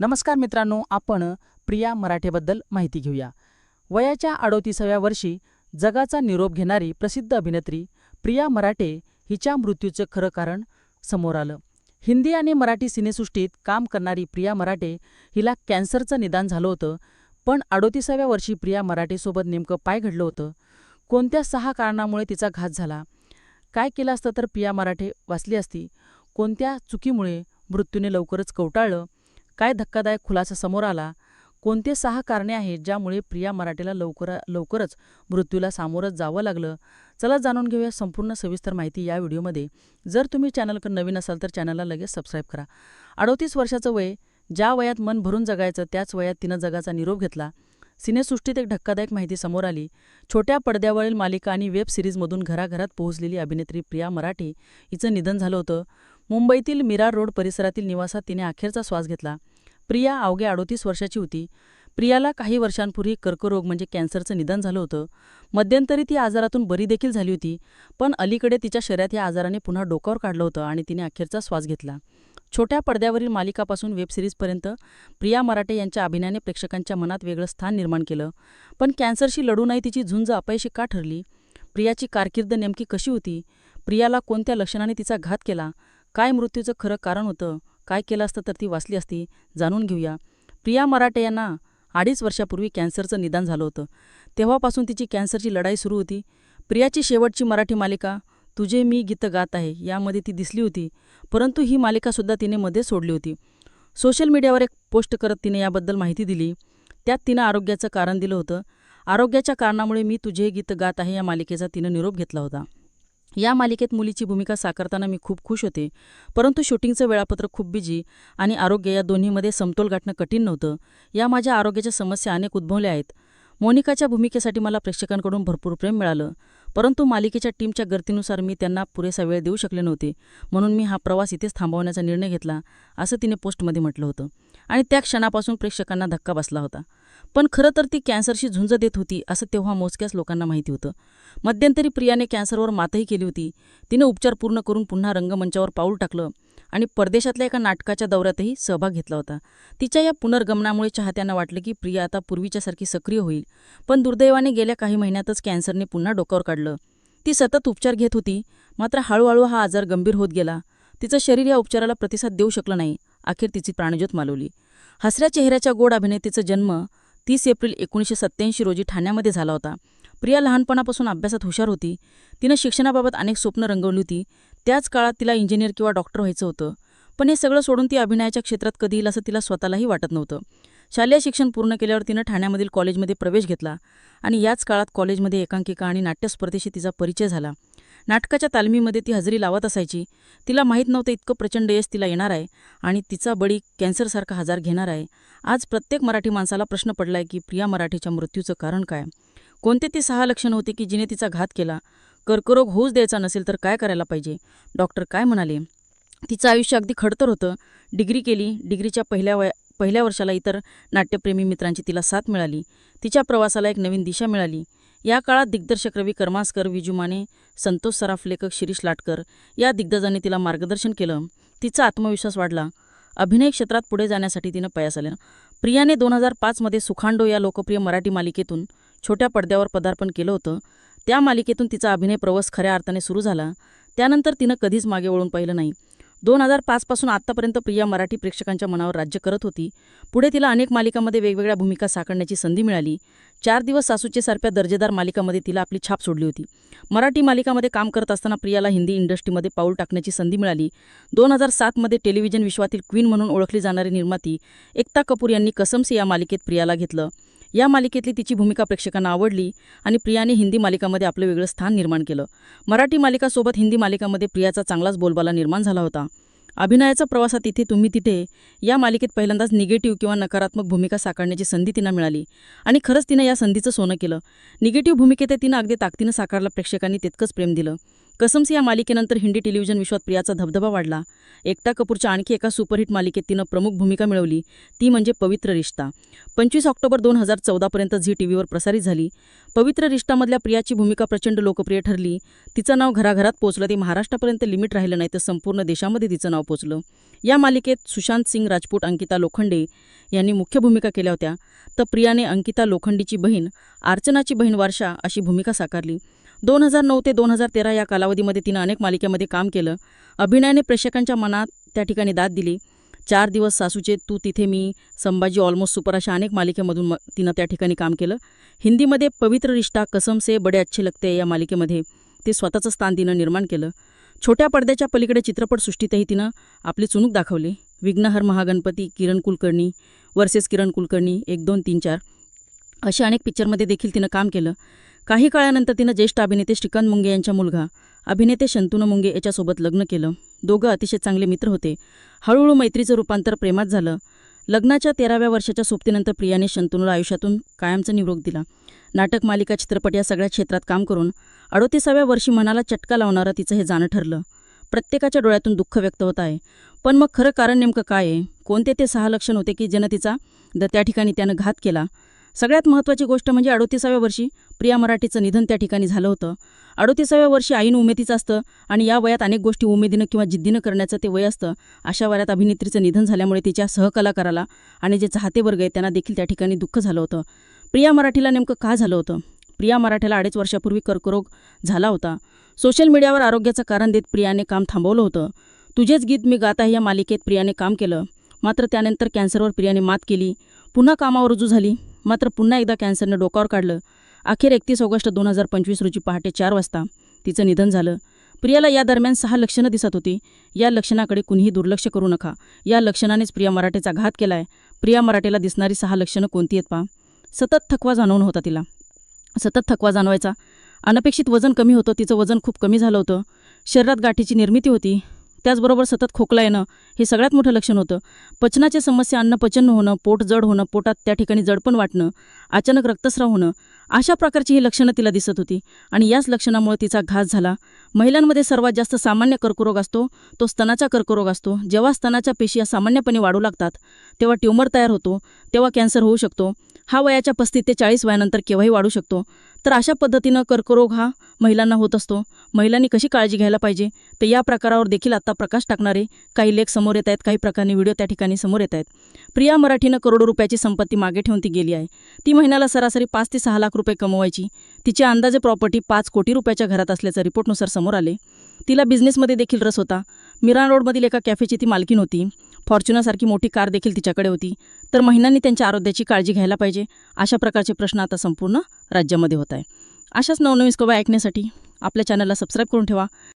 नमस्कार मित्रांनो आपण प्रिया मराठेबद्दल माहिती घेऊया. वयाच्या अडोतीसाव्या वर्षी जगाचा निरोप घेणारी प्रसिद्ध अभिनेत्री प्रिया मराठे हिच्या मृत्यूचं खरं कारण समोर आलं. हिंदी आणि मराठी सिनेसृष्टीत काम करणारी प्रिया मराठे हिला कॅन्सरचं निदान झालं होतं पण अडोतीसाव्या वर्षी प्रिया मराठेसोबत नेमकं पाय घडलं होतं. कोणत्या सहा कारणामुळे तिचा घात झाला? काय केलं असतं तर प्रिया मराठे वाचली असती? कोणत्या चुकीमुळे मृत्यूने लवकरच कवटाळलं? काय धक्कादायक खुलासा समोर आला? कोणते सहा कारणे आहेत ज्यामुळे प्रिया मराठेला लवकर लवकरच मृत्यूला सामोरं जावं लागलं? चला जाणून घेऊया संपूर्ण सविस्तर माहिती या व्हिडिओमध्ये. जर तुम्ही चॅनलकडे नवीन असाल तर चॅनलला लगेच सबस्क्राईब करा. अडोतीस वर्षाचं वय ज्या वयात मन भरून जगायचं त्याच वयात तिनं जगाचा निरोप घेतला. सिनेसृष्टीत एक धक्कादायक माहिती समोर आली. छोट्या पडद्यावरील मालिका आणि वेब सिरीजमधून घराघरात पोहोचलेली अभिनेत्री प्रिया मराठे हिचं निधन झालं होतं. मुंबईतील मीरा रोड परिसरातील निवासात तिने अखेरचा श्वास घेतला. प्रिया अवघ्या अडोतीस वर्षाची होती. प्रियाला काही वर्षांपूर्वी कर्करोग म्हणजे कॅन्सरचं निधन झालं होतं. मध्यंतरी ती आजारातून बरी देखील झाली होती पण अलीकडे तिच्या शरीरात या आजाराने पुन्हा डोकावर काढलं होतं आणि तिने अखेरचा श्वास घेतला. छोट्या पडद्यावरील मालिकापासून वेब सिरीजपर्यंत प्रिया मराठे यांच्या अभिनयाने प्रेक्षकांच्या मनात वेगळं स्थान निर्माण केलं पण कॅन्सरशी लढूनही तिची झुंज अपयशी का ठरली? प्रियाची कारकीर्द नेमकी कशी होती? प्रियाला कोणत्या लक्षणाने तिचा घात केला? काय मृत्यूचं खरं कारण होतं? काय केलं असतं तर ती वाचली असती जाणून घेऊया. प्रिया मराठे यांना अडीच वर्षापूर्वी कॅन्सरचं निदान झालं होतं. तेव्हापासून तिची कॅन्सरची लढाई सुरू होती. प्रियाची शेवटची मराठी मालिका तुझे मी गीतं गात आहे यामध्ये ती दिसली होती परंतु ही मालिकासुद्धा तिने मध्ये सोडली होती. सोशल मीडियावर एक पोस्ट करत तिने याबद्दल माहिती दिली. त्यात तिनं आरोग्याचं कारण दिलं होतं. आरोग्याच्या कारणामुळे मी तुझे गीत गात आहे या मालिकेचा तिनं निरोप घेतला होता. या मालिकेत मुलीची भूमिका साकारताना मी खूप खुश होते. परंतु शूटिंगचं वेळापत्रक खूप बिजी आणि आरोग्य या दोन्हीमध्ये समतोल गाठणं कठीण नव्हतं. या माझ्या आरोग्याच्या समस्या अनेक उद्भवल्या आहेत. मोनिकाच्या भूमिकेसाठी मला प्रेक्षकांकडून भरपूर प्रेम मिळालं. परंतु मालिकेच्या टीमच्या गर्दीनुसार मी त्यांना पुरेसा वेळ देऊ शकले नव्हते. म्हणून मी हा प्रवास इथेच थांबवण्याचा निर्णय घेतला असं तिने पोस्टमध्ये म्हटलं होतं. आणि त्या क्षणापासून प्रेक्षकांना धक्का बसला होता. पण खरं तर ती कॅन्सरशी झुंज देत होती असं तेव्हा मोजक्याच लोकांना माहिती होतं. मध्यंतरी प्रियाने कॅन्सरवर मातही केली होती. तिने उपचार पूर्ण करून पुन्हा रंगमंचावर पाऊल टाकलं आणि परदेशातल्या एका नाटकाच्या दौऱ्यातही सहभाग घेतला होता. तिच्या या पुनर्गमनामुळे चाहत्यांना वाटलं की प्रिया आता पूर्वीच्यासारखी सक्रिय होईल. पण दुर्दैवाने गेल्या काही महिन्यातच कॅन्सरने पुन्हा डोक्यावर काढलं. ती सतत उपचार घेत होती मात्र हळूहळू हा आजार गंभीर होत गेला. तिचं शरीर या उपचाराला प्रतिसाद देऊ शकलं नाही. अखेर तिची प्राणज्योत मालवली. हसऱ्या चेहऱ्याच्या गोड अभिनेतेचा जन्म तीस एप्रिल एकोणीसशे सत्त्याऐंशी रोजी ठाण्यामध्ये झाला होता. प्रिया लहानपणापासून अभ्यासात हुशार होती. तिनं शिक्षणाबाबत अनेक स्वप्न रंगवली होती. त्याच काळात तिला इंजिनियर किंवा डॉक्टर व्हायचं होतं. पण हे सगळं सोडून ती अभिनयाच्या क्षेत्रात कधी येईल असं तिला स्वतःलाही वाटत नव्हतं. शालेय शिक्षण पूर्ण केल्यावर तिनं ठाण्यामधील कॉलेजमध्ये प्रवेश घेतला आणि याच काळात कॉलेजमध्ये एकांकिका आणि नाट्यस्पर्धेशी तिचा परिचय झाला. नाटकाच्या तालमीमध्ये ती हजेरी लावत असायची. तिला माहीत नव्हतं इतकं प्रचंड यश तिला येणार आहे आणि तिचा बळी कॅन्सरसारखा हजार घेणार आहे. आज प्रत्येक मराठी माणसाला प्रश्न पडलाय की प्रिया मराठीच्या मृत्यूचं कारण काय? कोणते ते सहा लक्षणं होते की जिने तिचा घात केला? कर्करोग होऊच द्यायचा नसेल तर काय करायला पाहिजे? डॉक्टर काय म्हणाले? तिचं आयुष्य अगदी खडतर होतं. डिग्री केली. डिग्रीच्या पहिल्या वया पहिल्या वर्षाला इतर नाट्यप्रेमी मित्रांची तिला साथ मिळाली. तिच्या प्रवासाला एक नवीन दिशा मिळाली. या काळात दिग्दर्शक रवी कर्मास्कर विजुमाने संतोष सराफ लेखक शिरीष लाटकर या दिग्गजांनी तिला मार्गदर्शन केलं. तिचा आत्मविश्वास वाढला. अभिनय क्षेत्रात पुढे जाण्यासाठी तिनं पयास आलं. प्रियाने दोन हजार पाचमध्ये सुखांडो या लोकप्रिय मराठी मालिकेतून छोट्या पडद्यावर पदार्पण केलं होतं. त्या मालिकेतून तिचा अभिनय प्रवास खऱ्या अर्थाने सुरू झाला. त्यानंतर तिनं कधीच मागे वळून पाहिलं नाही. दोन हजार पाचपासून आत्तापर्यंत प्रिया मराठी प्रेक्षकांच्या मनावर राज्य करत होती. पुढे तिला अनेक मालिकांमध्ये वेगवेगळ्या भूमिका साकारण्याची संधी मिळाली. चार दिवस सासूचे सारख्या दर्जेदार मालिकामध्ये तिला आपली छाप सोडली होती. मराठी मालिकामध्ये काम करत असताना प्रियाला हिंदी इंडस्ट्रीमध्ये पाऊल टाकण्याची संधी मिळाली. दोन हजार सातमध्ये टेलिव्हिजन विश्वातील क्वीन म्हणून ओळखली जाणारी निर्माती एकता कपूर यांनी कसमसे या मालिकेत प्रियाला घेतलं. या मालिकेतली तिची भूमिका प्रेक्षकांना आवडली आणि प्रियाने हिंदी मालिकामध्ये आपलं वेगळं स्थान निर्माण केलं. मराठी मालिकासोबत हिंदी मालिकामध्ये प्रियाचा चांगलाच बोलबाला निर्माण झाला होता. अभिनयाचा प्रवासात इथे तुम्ही तिथे या मालिकेत पहिल्यांदाच निगेटिव्ह किंवा नकारात्मक भूमिका साकारण्याची संधी तिनं मिळाली. आणि खरंच तिनं या संधीचं सोनं केलं. निगेटिव्ह भूमिकेत तिनं अगदी ताकदीनं साकारला प्रेक्षकांनी तितकंच प्रेम दिलं. कसम्स या मालिकेनंतर हिंदी टेलिव्हिजन विश्वात प्रियाचा धबधबा वाढला. एकता कपूरच्या आणखी एका सुपरहिट मालिकेत तिनं प्रमुख भूमिका मिळवली. ती म्हणजे पवित्र रिश्ता. पंचवीस ऑक्टोबर दोन हजार चौदापर्यंत झी टी व्हीवर प्रसारित झाली. पवित्र रिश्तामधल्या प्रियाची भूमिका प्रचंड लोकप्रिय ठरली. तिचं नाव घराघरात पोचलं. ते महाराष्ट्रापर्यंत लिमिट राहिलं नाही तर संपूर्ण देशामध्ये तिचं नाव पोचलं. या मालिकेत सुशांत सिंग राजपूत अंकिता लोखंडे यांनी मुख्य भूमिका केल्या होत्या. तर प्रियाने अंकिता लोखंडीची बहीण अर्चनाची बहीण वारशा अशी भूमिका साकारली. दोन हजार नऊ ते दोन हजार तेरा या कालावधीमध्ये तिनं अनेक मालिकेमध्ये काम केलं. अभिनयाने प्रेक्षकांच्या मनात त्या ठिकाणी दाद दिली. चार दिवस सासूचे तू तिथे मी संभाजी ऑलमोस्ट सुपर अशा अनेक मालिकेमधून म तिनं त्या ठिकाणी काम केलं. हिंदीमध्ये पवित्र रिश्ता कसम से बडे अच्छे लगते या मालिकेमध्ये ते स्वतःचं स्थान तिनं निर्माण केलं. छोट्या पडद्याच्या पलीकडे चित्रपटसृष्टीतही तिनं आपली चुणूक दाखवली. विघ्नहर महागणपती किरण कुलकर्णी वर्सेस किरण कुलकर्णी एक दोन तीन चार अशा अनेक पिक्चरमध्ये देखील तिनं काम केलं. काही काळानंतर तिनं ज्येष्ठ अभिनेते श्रीकांत मुंगे यांचा मुलगा अभिनेते शंतनू मुंगे याच्यासोबत लग्न केलं. दोघं अतिशय चांगले मित्र होते. हळूहळू मैत्रीचं रूपांतर प्रेमात झालं. लग्नाच्या तेराव्या वर्षाच्या सोबतीनंतर प्रियाने शंतनूला आयुष्यातून कायमचा निरोप दिला. नाटक मालिका चित्रपट या सगळ्या क्षेत्रात काम करून अडोतीसाव्या वर्षी मनाला चटका लावणारं तिचं हे जाणं ठरलं. प्रत्येकाच्या डोळ्यातून दुःख व्यक्त होत आहे. पण मग खरं कारण नेमकं काय आहे? कोणते ते सहा लक्षण होते की जनतेचा तिचा द त्या ठिकाणी त्यानं घात केला? सगळ्यात महत्त्वाची गोष्ट म्हणजे अडोतीसाव्या वर्षी प्रिया मराठीचं निधन त्या ठिकाणी झालं होतं. अडोतीसाव्या वर्षी आईनं उमेदीचं असतं आणि या वयात अनेक गोष्टी उमेदीनं किंवा जिद्दीनं करण्याचं ते वय असतं. अशा वयात अभिनेत्रीचं निधन झाल्यामुळे तिच्या सहकलाकाराला आणि जे चाहते वर्ग आहे त्यांना देखील त्या ठिकाणी दुःख झालं होतं. प्रिया मराठीला नेमकं का झालं होतं? प्रिया मराठीला अडीच वर्षापूर्वी कर्करोग झाला होता. सोशल मीडियावर आरोग्याचं कारण देत प्रियाने काम थांबवलं होतं. तुझेच गीत मी गात आहे या मालिकेत प्रियाने काम केलं. मात्र त्यानंतर कॅन्सरवर प्रियाने मात केली. पुन्हा कामावर रुजू झाली. मात्र पुन्हा एकदा कॅन्सरनं डोकावर काढलं. अखेर एकतीस ऑगस्ट दोन हजार पंचवीस रोजी पहाटे चार वाजता तिचं निधन झालं. प्रियाला या दरम्यान सहा लक्षणं दिसत होती. या लक्षणाकडे कुणीही दुर्लक्ष करू नका. या लक्षणानेच प्रिया मराठेचा घात केलाय. प्रिया मराठेला दिसणारी सहा लक्षणं कोणती आहेत पा सतत थकवा जाणवून होता तिला. सतत थकवा जाणवायचा. अनपेक्षित वजन कमी होतं. तिचं वजन खूप कमी झालं होतं. शरीरात गाठीची निर्मिती होती. त्याचबरोबर सतत खोकला येणं हे सगळ्यात मोठं लक्षण होतं. पचनाच्या समस्या अन्न पचन होणं पोट जड होणं पोटात त्या ठिकाणी जडपण वाटणं अचानक रक्तस्राव होणं अशा प्रकारची ही लक्षणं तिला दिसत होती. आणि याच लक्षणामुळे तिचा घास झाला. महिलांमध्ये सर्वात जास्त सामान्य कर्करोग असतो तो स्तनाचा कर्करोग असतो. जेव्हा स्तनाच्या पेशी सामान्यपणे वाढू लागतात तेव्हा ट्युमर तयार होतो तेव्हा कॅन्सर होऊ शकतो. हा वयाच्या पस्तीस ते चाळीस वयानंतर केव्हाही वाढू शकतो. तर अशा पद्धतीनं कर्करोग हा महिलांना होत असतो. महिलांनी कशी काळजी घ्यायला पाहिजे? तर या प्रकारावर देखील आता प्रकाश टाकणारे काही लेख समोर येत आहेत काही प्रकारे व्हिडिओ त्या ठिकाणी समोर येत आहेत. प्रिया मराठीनं करोडो रुपयाची संपत्ती मागे ठेवून ती गेली आहे. ती महिन्याला सरासरी पाच ते सहा लाख रुपये कमवायची. तिची अंदाजे प्रॉपर्टी पाच कोटी रुपयाच्या घरात असल्याचं रिपोर्टनुसार समोर आले. तिला बिझनेसमध्ये देखील रस होता. मिरान रोडमधील एका कॅफेची ती मालकीन होती. फॉर्च्युनासारखी मोठी कार देखील तिच्याकडे होती. तर महिलांनी त्यांच्या आरोग्याची काळजी घ्यायला पाहिजे. अशा प्रकारचे प्रश्न आता संपूर्ण राज्यामध्ये होत आहे अशाच नवनवीन स्कोबा ऐकण्यासाठी आपल्या चॅनलला सबस्क्राईब करून ठेवा.